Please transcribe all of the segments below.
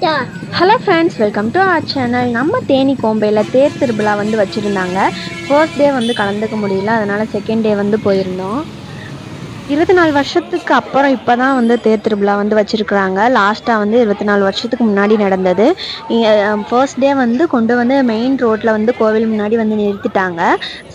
Hello friends welcome to our channel நம்ம தேனி கோம்பையில் தேர் திருவிழா வந்து வச்சுருந்தாங்க. ஃபர்ஸ்ட் டே வந்து கலந்துக்க முடியல அதனால் செகண்ட் டே வந்து போயிருந்தோம். இருபத்தி நாலு வருஷத்துக்கு அப்புறம் இப்போ தான் வந்து தேர் திருவிழா வந்து வச்சுருக்குறாங்க. லாஸ்ட்டாக வந்து இருபத்தி நாலு வருஷத்துக்கு முன்னாடி நடந்தது. ஃபர்ஸ்ட் டே வந்து கொண்டு வந்து மெயின் ரோட்டில் வந்து கோவில் முன்னாடி வந்து நிறுத்திட்டாங்க.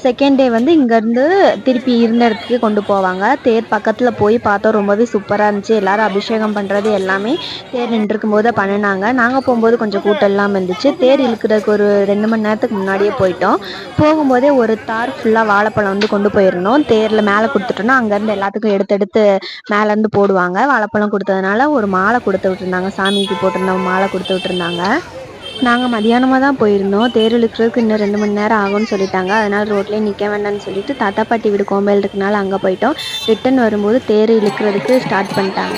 செகண்ட் டே வந்து இங்கேருந்து திருப்பி இருந்த இடத்துக்கு கொண்டு போவாங்க. தேர் பக்கத்தில் போய் பார்த்தோம் ரொம்பவே சூப்பராக இருந்துச்சு. எல்லோரும் அபிஷேகம் பண்ணுறது எல்லாமே தேர் நின்றுருக்கும் போது பண்ணினாங்க. நாங்கள் போகும்போது கொஞ்சம் கூட்டம் இல்லாமல் இருந்துச்சு. தேர் இழுக்கிறதுக்கு ஒரு ரெண்டு மணி நேரத்துக்கு முன்னாடியே போயிட்டோம். போகும்போதே ஒரு தார் ஃபுல்லாக வாழைப்பழம் வந்து கொண்டு போயிருந்தோம் தேரில் மேலே கொடுத்துட்டோன்னா அங்கேருந்து எல்லாத்துக்கும் எல்லாத்துக்கும் எடுத்தெடுத்து மேலேருந்து போடுவாங்க. வாழைப்பழம் கொடுத்ததுனால ஒரு மாலை கொடுத்து விட்டுருந்தாங்க. சாமிக்கு போட்டிருந்த மாலை கொடுத்து விட்டுருந்தாங்க. நாங்கள் மதியானமாக தான் போயிருந்தோம். தேர் இழுக்கிறதுக்கு இன்னும் ரெண்டு மணி நேரம் ஆகும்னு சொல்லிட்டாங்க. அதனால் ரோட்லேயே நிற்க வேண்டாம்னு சொல்லிட்டு தாத்தா பாட்டி வீடு கோம்பையில் இருக்கனால அங்கே போயிட்டோம். ரிட்டன் வரும்போது தேர் இழுக்கிறதுக்கு ஸ்டார்ட் பண்ணிட்டாங்க.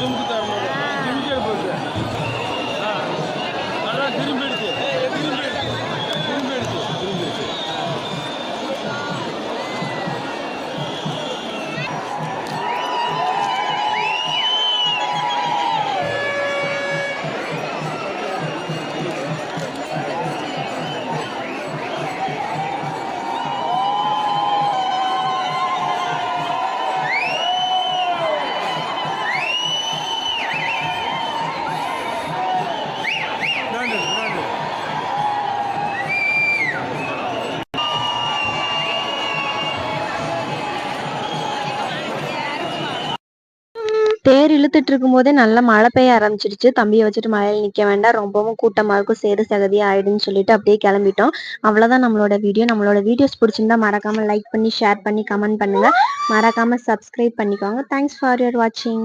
జుంకుతారు మరి జిమ్ చేరిపోతారు అలా గిరిపెట్టి தேர் இழுத்துட்டு இருக்கும்போதே நல்லா மழை பெய்ய ஆரம்பிச்சிடுச்சு. தம்பியை வச்சுட்டு மழையில் நிற்க வேண்டாம். ரொம்பவும் கூட்டமாக இருக்கும் சேரு சகதியாக ஆயிடுன்னு சொல்லிட்டு அப்படியே கிளம்பிட்டோம். அவ்வளோதான் நம்மளோட வீடியோ நம்மளோட வீடியோஸ் பிடிச்சிருந்தா மறக்காமல் லைக் பண்ணி ஷேர் பண்ணி கமெண்ட் பண்ணுங்கள் மறக்காமல் சப்ஸ்கிரைப் பண்ணிக்கோங்க. தேங்க்ஸ் ஃபார் யுவர் வாட்சிங்